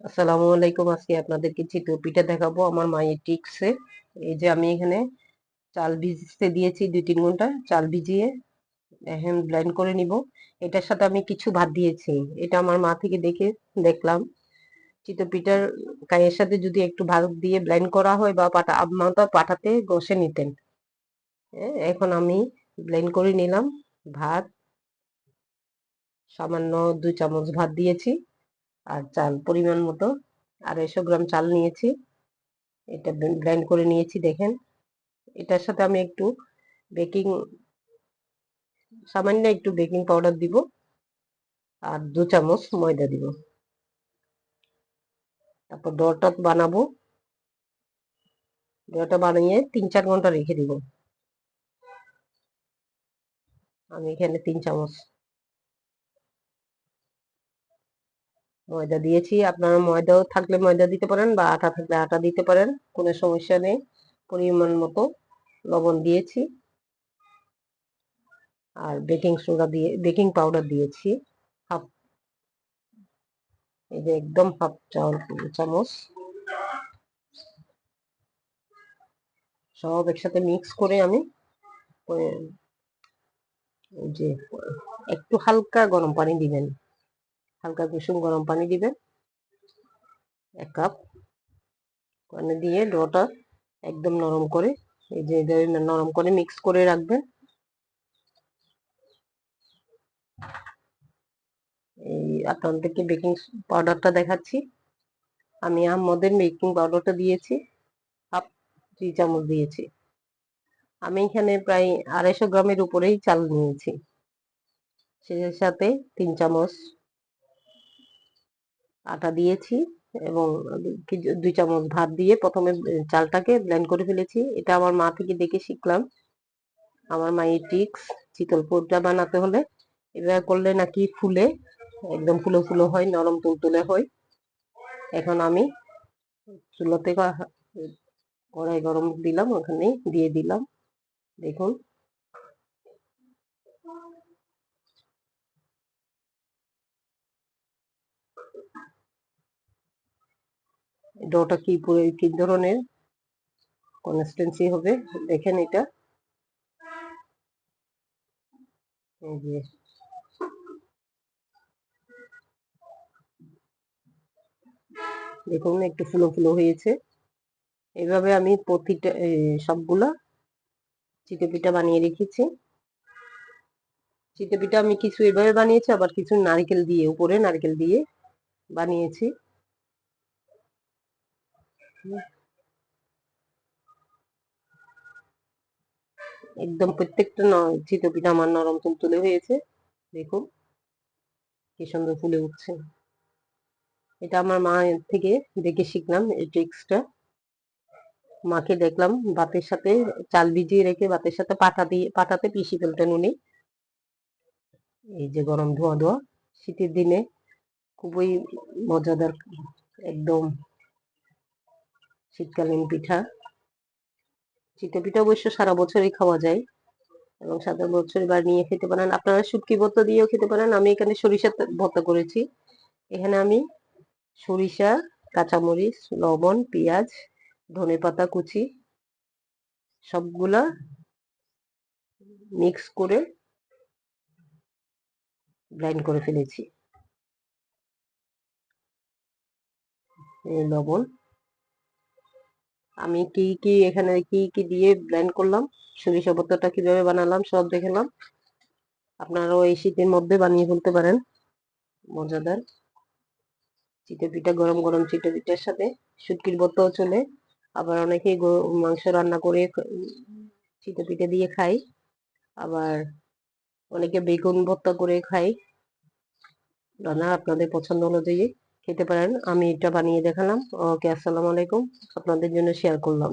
আসসালামু আলাইকুম। আজকে আপনাদেরকে চিতই পিঠা দেখাবো আমার মায়ের টিক্সে এই যে আমি এখানে চাল ভিজতে দিয়েছি দুই তিন ঘণ্টা। চাল ভিজিয়ে এখন ব্লেন্ড করে নিব। এটার সাথে আমি কিছু ভাত দিয়েছি। এটা আমার মা থেকে দেখে দেখলাম। চিতই পিঠার কায়ের সাথে যদি একটু ভাত দিয়ে ব্লেন্ড করা হয় বা পাটা আম্মা তো পাঠাতে ঘষে নিতেন। হ্যাঁ, এখন আমি ব্লেন্ড করে নিলাম ভাত। সামান্য দুই চামচ ভাত দিয়েছি। আর চাল পরিমাণ মতো। আড়াইশো গ্রাম চাল নিয়েছি। এটা ব্লেন্ড করে নিয়েছি, দেখেন। এটার সাথে আমি একটু বেকিং সামান্য একটু বেকিং পাউডার দিব আর দু চামচ ময়দা দিব। তারপর ডটা বানাবো। ডটা বানিয়ে তিন চার ঘণ্টা রেখে দিব। আমি এখানে তিন চামচ ময়দা দিয়েছি। আপনারা ময়দাও থাকলে ময়দা দিতে পারেন বা আটা থাকলে আটা দিতে পারেন, কোনো সমস্যা নেই। পরিমাণ মতো লবণ দিয়েছি। আর বেকিং সোডা দিয়ে, বেকিং পাউডার দিয়েছি। হাফ, এই যে একদম হাফ চাউল চামচ। সব একসাথে মিক্স করে আমি যে একটু হালকা গরম পানি দিবেন। হালকা কুসুম গরম পানি দিবেন। এক কাপ পানি দিয়ে ডোটা একদম নরম করে, এই যে নরম করে মিক্স করে রাখবেন। এই আপনাদেরকে বেকিং পাউডারটা দেখাচ্ছি। আমি আমাদের বেকিং পাউডারটা দিয়েছি, হাফ টি চামচ দিয়েছি। আমি এখানে প্রায় আড়াইশো গ্রামের উপরেই চাল নিয়েছি। সেই সাথে তিন চামচ আটা দিয়েছি এবং দুই চামচ ভাত দিয়ে প্রথমে চালটাকে ব্লেন্ড করে ফেলেছি। এটা আমার মা থেকে দেখে শিখলাম। আমার মায়ের টিক্স চিতল পোড়টা বানাতে হলে। এটা করলে নাকি ফুলে, একদম ফুলো ফুলো হয়, নরম তুলতুলে হয়। এখন আমি চুলোতে কড়াই গরম দিলাম, ওখানে দিয়ে দিলাম। দেখুন। ডোটা কি কি ধরনের? কনস্টেন্সি হবে। দেখেন এটা। দেখুন একটু ফুলো ফুলো হয়েছে। এইভাবে আমি প্রতিটা সবগুলা পিঠা বানিয়ে রেখেছি। পিঠা আমি কিছু এভাবে বানিয়েছি, আবার কিছু নারকেল দিয়ে, উপরে নারকেল দিয়ে বানিয়েছি। একদম প্রত্যেকটা চিতো পিঠা আমার নরম তুলতুলে হয়েছে। দেখুন, কি সুন্দর ফুলে উঠছে। এটা আমার মা থেকে দেখে শিখলাম এই ট্রিক্সটা মাকে দেখলাম ভাতের সাথে চাল ভিজিয়ে রেখে ভাতের সাথে পাটা দিয়ে, পাটাতে পিসি ফেলতেন উনি। এই যে গরম ধোয়া ধোয়া, শীতের দিনে খুবই মজাদার, একদম শীতকালীন পিঠা। চিটা পিঠা অবশ্য সারা বছরই খাওয়া যায় এবং সারা বছর বানিয়ে খেতে পারেন। আপনারা শুটকি ভর্তা দিয়েও খেতে পারেন। আমি এখানে সরিষা ভর্তা করেছি। এখানে আমি সরিষা, কাঁচামরিচ, লবণ, পেঁয়াজ ধনে পাতা কুচি সবগুলা মিক্স করে ব্লাইন্ড করে ফেলেছি। লবণ আমি কি কি এখানে কি কি দিয়ে ব্লেন্ড করলাম? সরিষা ভর্তাটা কীভাবে বানালাম সব দেখলাম আপনারাও এই শীতের মধ্যে বানিয়ে ফেলতে পারেন। মজাদার। চিটে পিঠা, গরম গরম চিটে পিঠার সাথে শুটকির বত্তাও চলে। আবার অনেকে মাংস রান্না করে চিটে পিঠে দিয়ে খাই। আবার অনেকে বেগুন ভর্তা করে খাই। রান্না আপনাদের পছন্দ অনুযায়ী। খেতে পারেন। আমি এটা বানিয়ে দেখালাম। ওকে আসসালামু আলাইকুম। আপনাদের জন্য শেয়ার করলাম।